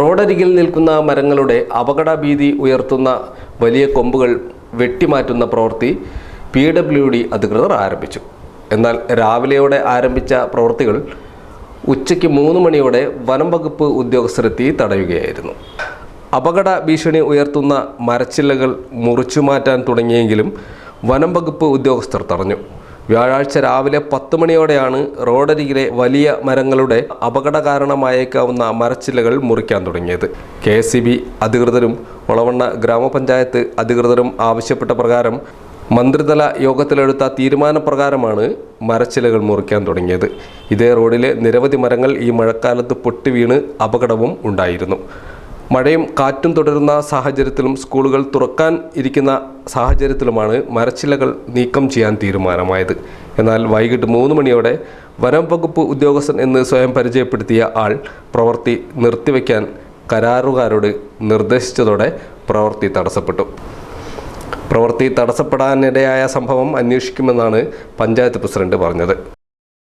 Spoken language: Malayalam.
റോഡരികിൽ നിൽക്കുന്ന മരങ്ങളുടെ അപകട ഭീതി ഉയർത്തുന്ന വലിയ കൊമ്പുകൾ വെട്ടിമാറ്റുന്ന പ്രവൃത്തി പി ഡബ്ല്യു ഡി അധികൃതർ ആരംഭിച്ചു. എന്നാൽ രാവിലെയോടെ ആരംഭിച്ച പ്രവൃത്തികൾ ഉച്ചയ്ക്ക് മൂന്ന് മണിയോടെ വനം വകുപ്പ് ഉദ്യോഗസ്ഥരെത്തി തടയുകയായിരുന്നു. അപകട ഭീഷണി ഉയർത്തുന്ന മരച്ചില്ലകൾ മുറിച്ചു മാറ്റാൻ തുടങ്ങിയെങ്കിലും വനം വകുപ്പ് ഉദ്യോഗസ്ഥർ തടഞ്ഞു. വ്യാഴാഴ്ച രാവിലെ പത്ത് മണിയോടെയാണ് റോഡരികിലെ വലിയ മരങ്ങളുടെ അപകട കാരണമായേക്കാവുന്ന മരച്ചില്ലകൾ മുറിക്കാൻ തുടങ്ങിയത്. കെ അധികൃതരും ഒളവണ്ണ ഗ്രാമപഞ്ചായത്ത് അധികൃതരും ആവശ്യപ്പെട്ട പ്രകാരം മന്ത്രിതല യോഗത്തിലെടുത്ത തീരുമാനപ്രകാരമാണ് മരച്ചിലകൾ മുറിക്കാൻ തുടങ്ങിയത്. ഇതേ റോഡിലെ നിരവധി മരങ്ങൾ ഈ മഴക്കാലത്ത് പൊട്ടിവീണ് അപകടവും ഉണ്ടായിരുന്നു. മഴയും കാറ്റും തുടരുന്ന സാഹചര്യത്തിലും സ്കൂളുകൾ തുറക്കാൻ ഇരിക്കുന്ന സാഹചര്യത്തിലുമാണ് മരച്ചിലകൾ നീക്കം ചെയ്യാൻ തീരുമാനമായത്. എന്നാൽ വൈകിട്ട് മൂന്ന് മണിയോടെ വനം വകുപ്പ് ഉദ്യോഗസ്ഥൻ എന്ന് സ്വയം പരിചയപ്പെടുത്തിയ ആൾ പ്രവൃത്തി നിർത്തിവെക്കാൻ കരാറുകാരോട് നിർദ്ദേശിച്ചതോടെ പ്രവൃത്തി തടസ്സപ്പെട്ടു. പ്രവൃത്തി തടസ്സപ്പെടാനിടയായ സംഭവം അന്വേഷിക്കുമെന്നാണ് പഞ്ചായത്ത് പ്രസിഡന്റ് പറഞ്ഞത്.